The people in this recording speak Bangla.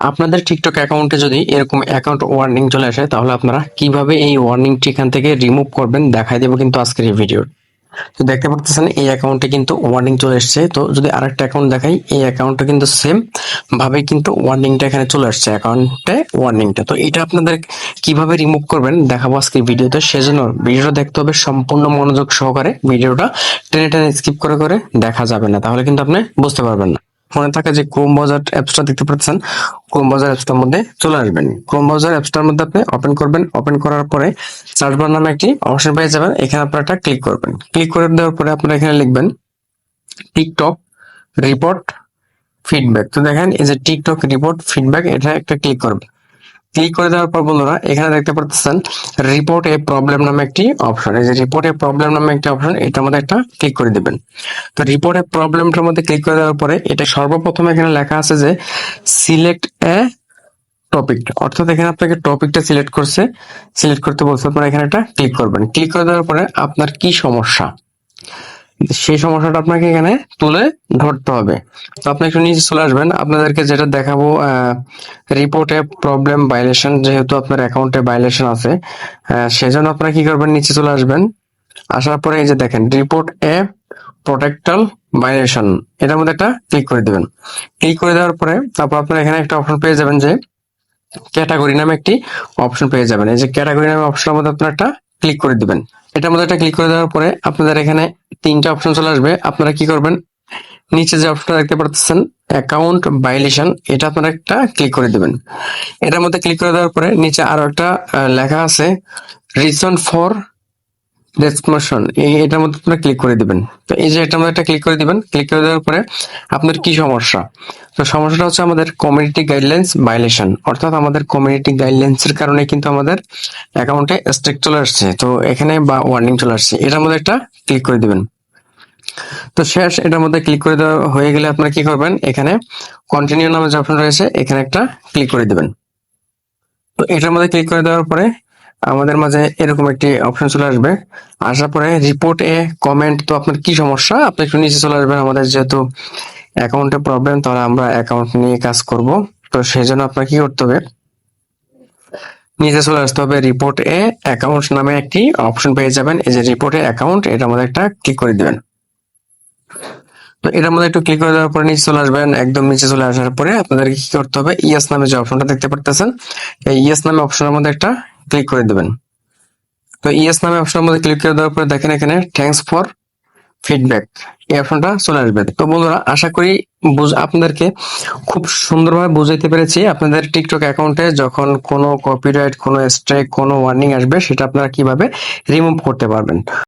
আপনাদের টিকটক অ্যাকাউন্টে যদি এরকম অ্যাকাউন্ট ওয়ার্নিং চলে আসে, তাহলে আপনারা কীভাবে এই ওয়ার্নিংটি এখান থেকে রিমুভ করবেন দেখাই দেবো কিন্তু আজকের এই ভিডিও তো দেখতে পাচ্ছেন এই অ্যাকাউন্টে কিন্তু ওয়ার্নিং চলে এসেছে। তো যদি আরেকটা অ্যাকাউন্ট দেখাই, এই অ্যাকাউন্টে কিন্তু সেম ভাবে কিন্তু ওয়ার্নিংটা এখানে চলে আসছে অ্যাকাউন্টে ওয়ার্নিংটা তো এটা আপনাদের কীভাবে রিমুভ করবেন, দেখাবো আজকের ভিডিওতে সেজন্য ভিডিওটা দেখতে হবে, সম্পূর্ণ মনোযোগ সহকারে। ভিডিওটা টেনে টেনে স্কিপ করে করে দেখা যাবে না, তাহলে কিন্তু আপনি বুঝতে পারবেন না। ফোনে থাকা যে ক্রোম ব্রাউজার অ্যাপসটা দেখতে পাচ্ছেন ক্রোম ব্রাউজার অ্যাপসটার মধ্যে চলে আসবেন। ক্রোম ব্রাউজার অ্যাপসটার মধ্যে আপনি ওপেন করবেন ওপেন করার পরে সার্চ বার নামে একটি অপশন পেয়ে যাবেন, এখানে আপনারা একটা ক্লিক করবেন। ক্লিক করে দেওয়ার পরে আপনারা এখানে লিখবেন টিকটক রিপোর্ট ফিডব্যাক তো দেখেন এই যে টিকটক রিপোর্ট ফিডব্যাক এটা একটা ক্লিক করবেন ক্লিক করে দেওয়ার পর বন্ধুরা, এখানে দেখতে পাচ্ছেন রিপোর্ট এ প্রবলেম নামে একটি অপশন এই যে রিপোর্ট এ প্রবলেম নামে একটি অপশন এটার মধ্যে একটা ক্লিক করে দিবেন। তো রিপোর্ট এ প্রবলেমটার মধ্যে ক্লিক করে দেওয়ার পরে, এটা সর্বপ্রথম এখানে লেখা আছে যে সিলেক্ট এ টপিক অর্থাৎ এখানে আপনাকে টপিকটা সিলেক্ট করছে সিলেক্ট করতে বলছে, আপনারা এখানে একটা ক্লিক করবেন। ক্লিক করে দেওয়ার পরে আপনার কি সমস্যা? সেই সমস্যাটা আপনাকে এখানে তুলে ধরতে হবে। তো আপনি একটু নিচে চলে আসবেন। আপনাদেরকে যেটা দেখাবো রিপোর্টে প্রবলেম ভাইলেশন যেহেতু আপনার অ্যাকাউন্টে ভাইলেশন আছে সেজন্য আপনারা কি করবেন? নিচে চলে আসবেন। আসার পরে এই যে দেখেন রিপোর্ট এ প্রোটেক্টাল ভাইলেশন এটার মধ্যে একটা ক্লিক করে দিবেন। ক্লিক করে দেওয়ার পরে তারপর আপনারা এখানে একটা অপশন পেয়ে যাবেন যে ক্যাটাগরি নামে একটি অপশন পেয়ে যাবেন। এই যে ক্যাটাগরি নামে অপশনের মধ্যে আপনারা একটা ক্লিক করে দিবেন। এটার মধ্যে একটা ক্লিক করে দেওয়ার পরে আপনাদের এখানে তিনটা অপশন চলে আসবে। আপনারা কি করবেন? নিচে যে অপশনটা দেখতে পাচ্ছেন অ্যাকাউন্ট ভাইলেশন এটা আপনারা একটা ক্লিক করে দিবেন। এটার মধ্যে ক্লিক করে দেওয়ার পরে নিচে আরও একটা লেখা আছে রিজন ফর এই এটার মধ্যে আপনারা ক্লিক করে দিবেন। তো এই যে এটার মধ্যে একটা ক্লিক করে দিবেন ক্লিক করে দেওয়ার পরে আপনার কি সমস্যা? তো সমস্যাটা হচ্ছে আমাদের কমিউনিটি গাইডলাইন্স ভাইলেশন অর্থাৎ আমাদের কমিউনিটি গাইডলাইন্স এর কারণে কিন্তু আমাদের অ্যাকাউন্টে স্ট্রিক চলে আসছে। তো এখানে বা ওয়ার্নিং চলে আসছে। এটার মধ্যে একটা ক্লিক করে দিবেন। তো শেষ, এটার মধ্যে ক্লিক করে দেওয়া হয়ে গেলে আপনারা কি করবেন? এখানে কন্টিনিউ নামে যে অপশন রয়েছে, এখানে একটা ক্লিক করে দিবেন। তো এটার মধ্যে ক্লিক করে দেওয়ার পরে আমাদের মাঝে এরকম একটি অপশন চলে আসবে। আসার পরে রিপোর্ট এ কমেন্ট তো আপনার কি সমস্যা? আপনি একটু নিচে চলে আসবেন। আমাদের যেহেতু অ্যাকাউন্টে প্রবলেম তাহলে আমরা অ্যাকাউন্ট নিয়ে কাজ করব। তো সেই জন্য আপনার কি করতে হবে? নিচে চলে আসতে হবে রিপোর্ট এ অ্যাকাউন্ট নামে একটি অপশন পেয়ে যাবেন। এই যে রিপোর্ট এ অ্যাকাউন্ট এটার মধ্যে একটা ক্লিক করে দিবেন। তো এটার মধ্যে একটু ক্লিক করে দেওয়ার পরে নিচে চলে আসবেন। একদম নিচে চলে আসার পরে আপনাদেরকে কি করতে হবে? ইয়েস নামে যে অপশনটা দেখতে পারতেছেন, এই ইয়েস নামে অপশনের মধ্যে একটা ক্লিক করে দেবেন। তো ইয়েস নামে অপশনের মধ্যে ক্লিক করে দেওয়ার পরে দেখেন এখানে থ্যাংকস ফর ফিডব্যাক এই অপশনটা চলে আসবে। তো বন্ধুরা, আশা করি বুঝ- আপনাদেরকে খুব সুন্দরভাবে বুঝাইতে পেরেছি। আপনাদের টিকটক অ্যাকাউন্টে যখন কোনো কপিরাইট কোনো স্ট্রাইক কোনো ওয়ার্নিং আসবে, সেটা আপনারা কীভাবে রিমুভ করতে পারবেন।